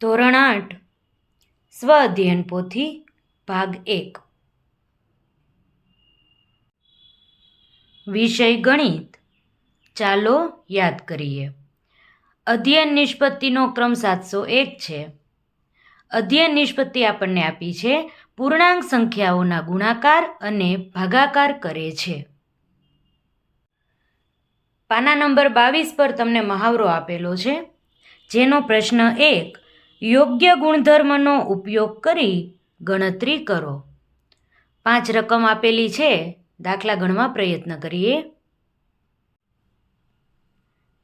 ધોરણ આઠ સ્વ અધ્યયન પોથી ભાગ એક. વિષય ગણિત. ચાલો યાદ કરીએ. અધ્યયન નિષ્પત્તિનો ક્રમ સાતસો એક છે. અધ્યયન નિષ્પત્તિ આપણને આપી છે, પૂર્ણાંક સંખ્યાઓના ગુણાકાર અને ભાગાકાર કરે છે. પાના નંબર બાવીસ પર તમને મહાવરો આપેલો છે. જેનો પ્રશ્ન એક યોગ્ય ગુણધર્મનો ઉપયોગ કરી ગણતરી કરો. પાંચ રકમ આપેલી છે. દાખલા ગણવા પ્રયત્ન કરીએ.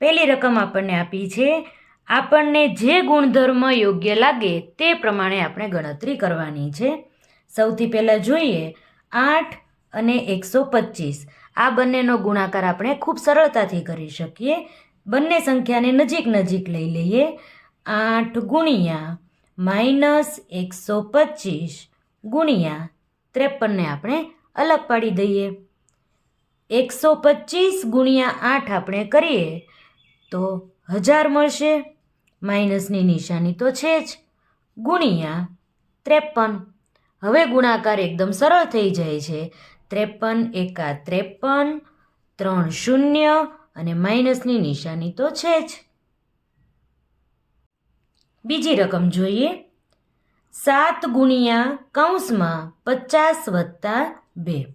પહેલી રકમ આપણને આપી છે. આપણને જે ગુણધર્મ યોગ્ય લાગે તે પ્રમાણે આપણે ગણતરી કરવાની છે. સૌથી પહેલાં જોઈએ આઠ અને એકસો પચીસ. આ બંનેનો ગુણાકાર આપણે ખૂબ સરળતાથી કરી શકીએ. બંને સંખ્યાને નજીક નજીક લઈ લઈએ. આઠ ગુણ્યા માઇનસ એકસો પચીસ ગુણ્યા ત્રેપનને આપણે અલગ પાડી દઈએ. એકસો પચીસ ગુણ્યા આઠ આપણે કરીએ તો હજાર મળશે. માઇનસની નિશાની તો છે જ. ગુણ્યા ત્રેપન. હવે ગુણાકાર એકદમ સરળ થઈ જાય છે. ત્રેપન એકા ત્રેપન, ત્રણ શૂન્ય અને માઇનસની નિશાની તો છે જ. બીજી રકમ જોઈએ. સાત ગુણ્યા કૌંસમાં પચાસ વત્તા બે.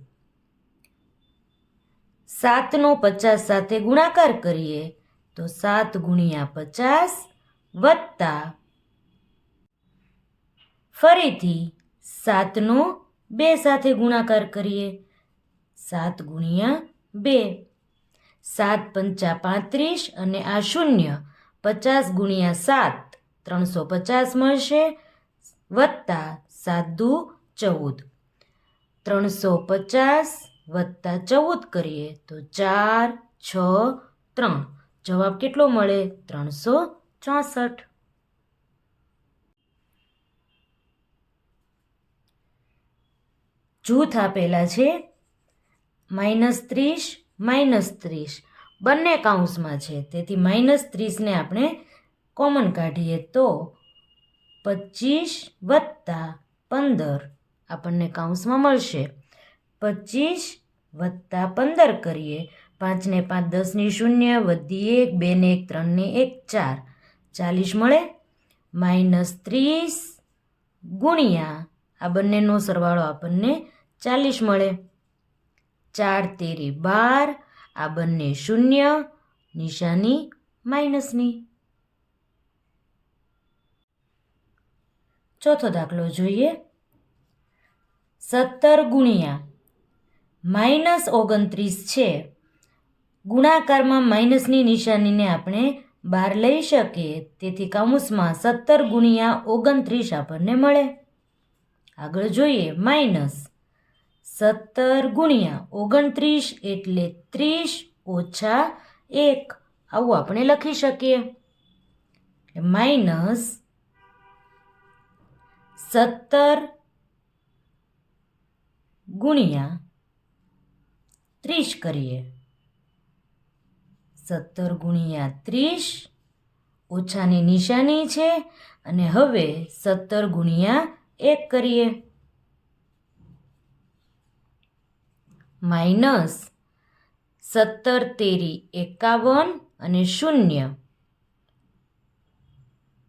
સાતનો પચાસ સાથે ગુણાકાર કરીએ તો સાત ગુણ્યા પચાસ વત્તા ફરીથી સાતનો બે સાથે ગુણાકાર કરીએ. સાત ગુણ્યા બે. સાત પંચા પાંત્રીસ અને આ શૂન્ય પચાસ ગુણ્યા સાત ત્રણસો પચાસ મળશે. વત્તા સાત દુ ચૌદ. ત્રણસો પચાસ વત્તા ચૌદ કરીએ તો ચાર, છ, ત્રણ. જવાબ કેટલો મળે? ત્રણસો ચોસઠ. જૂથ આપેલા છે. માઇનસ ત્રીસ માઇનસ ત્રીસ. બંને કાઉન્સમાં છે. તેથી માઇનસ ત્રીસને આપણે કોમન કાઢીએ તો પચીસ વત્તા પંદર આપણને કાઉન્સમાં મળશે. પચીસ વત્તા પંદર કરીએ પાંચને પાંચ દસની શૂન્ય, વધી એક બેને એક ત્રણને એક, ચાર. ચાલીસ મળે? માઇનસ ત્રીસ ગુણ્યા આ બંનેનો સરવાળો આપણને ચાલીસ મળે. ચાર તેરી બાર, આ બંને શૂન્ય, નિશાની માઇનસની ચોથો દાખલો જોઈએ. સત્તર ગુણ્યા માઇનસ ઓગણત્રીસ છે. ગુણાકારમાં માઇનસની નિશાનીને આપણે બહાર લઈ શકીએ. તેથી કૌંસમાં સત્તર ગુણ્યા ઓગણત્રીસ આપણને મળે. આગળ જોઈએ માઇનસ સત્તર ગુણ્યા ઓગણત્રીસ એટલે ત્રીસ ઓછા એક. આવું આપણે લખી શકીએ. માઇનસ સત્તર ગુણ્યા ત્રીસ કરીએ. સત્તર ગુણ્યા ત્રીસ ઓછાની નિશાની છે અને હવે સત્તર ગુણ્યા એક કરીએ. માઇનસ સત્તર તેરી એકાવન અને શૂન્ય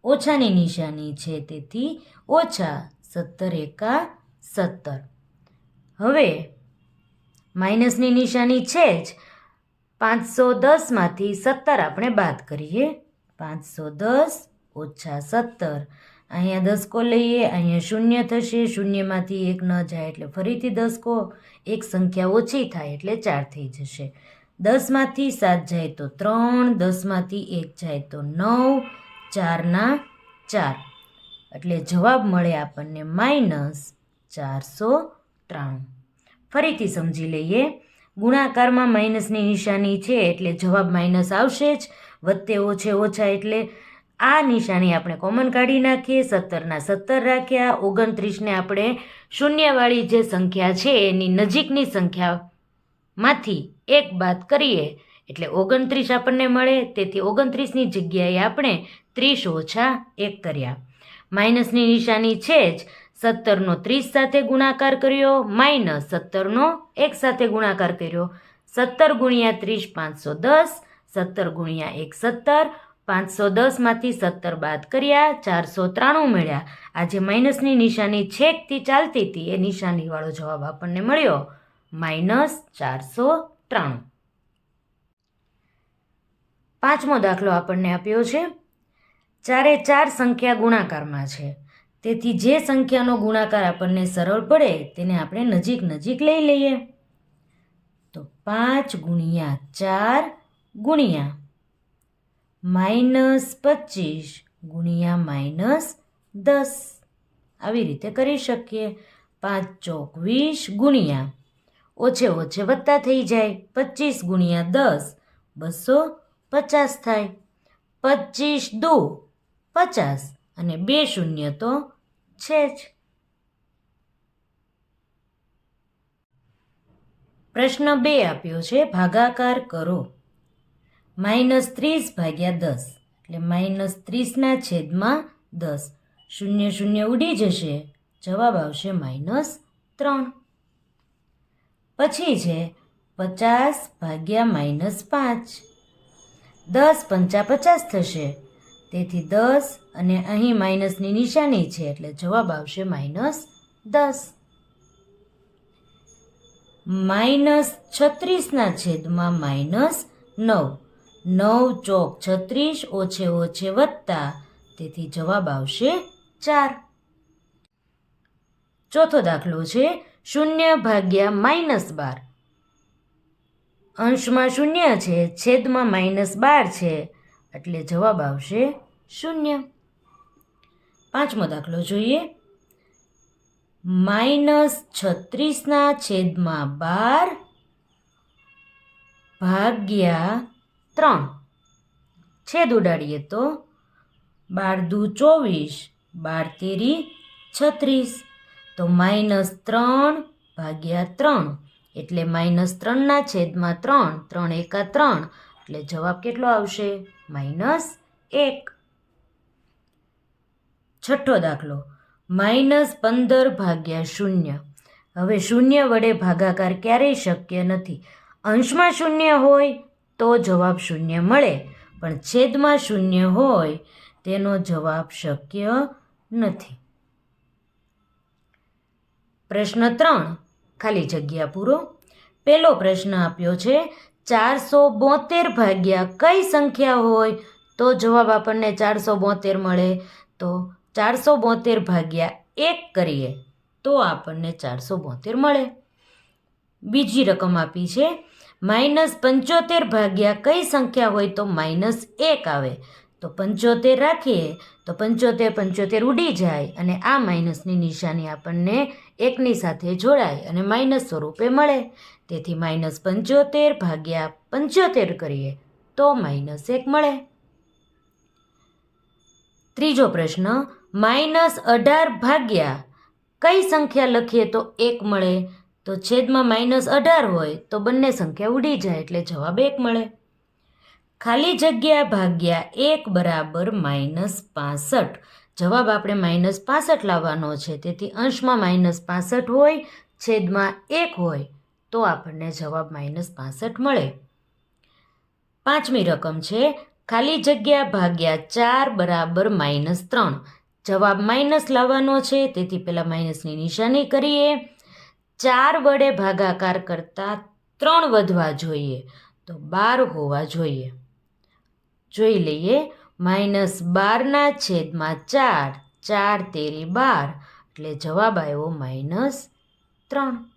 ઓછાની નિશાની છે તેથી ઓછા સત્તર એકા સત્તર. હવે માઇનસની નિશાની છે જ પાંચસો દસમાંથી સત્તર આપણે બાદ કરીએ. પાંચસો દસ ઓછા સત્તર. અહીંયા દસકો લઈએ, અહીંયા શૂન્ય થશે, શૂન્યમાંથી એક ન જાય એટલે ફરીથી દસકો. એક સંખ્યા ઓછી થાય એટલે ચાર થઈ જશે. દસમાંથી સાત જાય તો ત્રણ, દસમાંથી એક જાય તો નવ ચારના ચાર. એટલે જવાબ મળે આપણને માઇનસ ચારસો ત્રાણું. ફરીથી સમજી લઈએ. ગુણાકારમાં માઇનસની નિશાની છે એટલે જવાબ માઇનસ આવશે જ. વત્તે ઓછે ઓછા એટલે આ નિશાની આપણે કોમન કાઢી નાખીએ. સત્તરના સત્તર રાખ્યા. ઓગણત્રીસને આપણે શૂન્યવાળી જે સંખ્યા છે એની નજીકની સંખ્યામાંથી એક બાદ કરીએ. એટલે ઓગણત્રીસ આપણને મળે. તેથી ઓગણત્રીસની જગ્યાએ આપણે ત્રીસ ઓછા એક કર્યા. માઇનસની નિશાની છે જ સત્તરનો ત્રીસ સાથે ગુણાકાર કર્યો, માઇનસ સત્તરનો એક સાથે ગુણાકાર કર્યો. સત્તર ગુણ્યા ત્રીસ પાંચસો દસ, સત્તર ગુણ્યા એક સત્તર, પાંચસો દસમાંથી સત્તર બાદ કર્યા, ચારસો ત્રાણું મળ્યા. આજે માઇનસની નિશાની છેકથી ચાલતી હતી, એ નિશાનીવાળો જવાબ આપણને મળ્યો, માઇનસ ચારસો ત્રાણું. પાંચમો દાખલો આપણને આપ્યો છે. ચારે ચાર સંખ્યા ગુણાકારમાં છે. તેથી જે સંખ્યાનો ગુણાકાર આપણને સરળ પડે તેને આપણે નજીક નજીક લઈ લઈએ. તો પાંચ ગુણ્યા ચાર ગુણ્યા માઇનસ પચીસ ગુણ્યા માઇનસ દસ. આવી રીતે કરી શકીએ. પાંચ ચોક વીસ ગુણ્યા ઓછે ઓછે વત્તા થઈ જાય. પચીસ ગુણ્યા દસ બસો પચાસ થાય. પચીસ દો પચાસ અને બે શૂન્ય તો છે જ. પ્રશ્ન બે આપ્યો છે, ભાગાકાર કરો. માઇનસ ત્રીસ ભાગ્યા દસ, એટલે માઇનસ ત્રીસના છેદમાં દસ. શૂન્ય શૂન્ય ઉડી જશે, જવાબ આવશે માઇનસ ત્રણ. પછી છે, પચાસ ભાગ્યા માઇનસ પાંચ. દસ પંચા પચાસ થશે તેથી દસ અને અહીં માઇનસની નિશાની છે, એટલે જવાબ આવશે માઇનસ દસ. માઇનસ છત્રીસના છેદમાં માઇનસ નવ. નવ ચોક છત્રીસ, ઓછે ઓછે વત્તા. તેથી જવાબ આવશે ચાર. ચોથો દાખલો છે, શૂન્ય ભાગ્યા માઇનસ બાર. અંશમાં શૂન્ય છે, છેદમાં માઇનસ બાર છે, એટલે જવાબ આવશે શૂન્ય. પાંચમો દાખલો જોઈએ. માઇનસ છત્રીસના છેદમાં બાર ભાગ્યા ત્રણ. છેદ ઉડાડીએ તો બાર દુ ચોવીસ, બાર તેરી છત્રીસ. તો માઇનસ ત્રણ ભાગ્યા ત્રણ. એટલે માઇનસ ત્રણના છેદમાં ત્રણ ત્રણ એકા ત્રણ. એટલે જવાબ કેટલો આવશે? માઇનસ એક. છઠ્ઠો દાખલો. માઇનસ પંદર ભાગ્યા શૂન્ય. હવે શૂન્ય વડે ભાગાકાર ક્યારેય શક્ય નથી. અંશમાં શૂન્ય હોય તો જવાબ શૂન્ય મળે. પણ છેદમાં શૂન્ય હોય તેનો જવાબ શક્ય નથી. પ્રશ્ન ત્રણ. ખાલી જગ્યા પૂરો. પહેલો પ્રશ્ન આપ્યો છે, ચારસો બોતેર ભાગ્યા કઈ સંખ્યા હોય? તો જવાબ આપણને ચારસો બોતેર મળે. તો ચારસો બોતેર ભાગ્યા એક કરીએ તો આપણને ચારસો બોતેર મળે. બીજી રકમ આપી છે, માઇનસ પંચોતેર ભાગ્યા કઈ સંખ્યા હોય તો માઇનસ એક આવે. તો પંચોતેર રાખીએ તો પંચોતેર પંચોતેર ઉડી જાય અને આ માઇનસની નિશાની આપણને એકની સાથે જોડાય અને માઇનસ સ્વરૂપે મળે. તેથી માઇનસ પંચોતેર ભાગ્યા પંચોતેર કરીએ તો માઇનસ એક મળે. ત્રીજો પ્રશ્ન માઇનસ અઢાર ભાગ્યા. કઈ સંખ્યા લખીએ તો એક મળે? તો છેદમાં માઇનસ અઢાર હોય તો બંને સંખ્યા ઉડી જાય એટલે જવાબ એક મળે. ખાલી જગ્યા ભાગ્યા એક બરાબર માઇનસ પાસઠ. જવાબ આપણે માઇનસ પાસઠ લાવવાનો છે. તેથી અંશમાં માઇનસ પાસઠ હોય, છેદમાં એક હોય, તો આપણને જવાબ માઇનસ પાસઠ મળે. પાંચમી રકમ છે. ખાલી જગ્યા ભાગ્યા ચાર બરાબર માઇનસ ત્રણ. જવાબ માઇનસ લાવવાનો છે, તેથી પહેલાં માઇનસની નિશાની કરીએ. ચાર વડે ભાગાકાર કરતાં ત્રણ વધવા જોઈએ, તો બાર હોવા જોઈએ. જોઈ લઈએ, માઇનસ બારના છેદમાં ચાર ચાર તેરી બાર, એટલે જવાબ આવ્યો માઇનસ ત્રણ.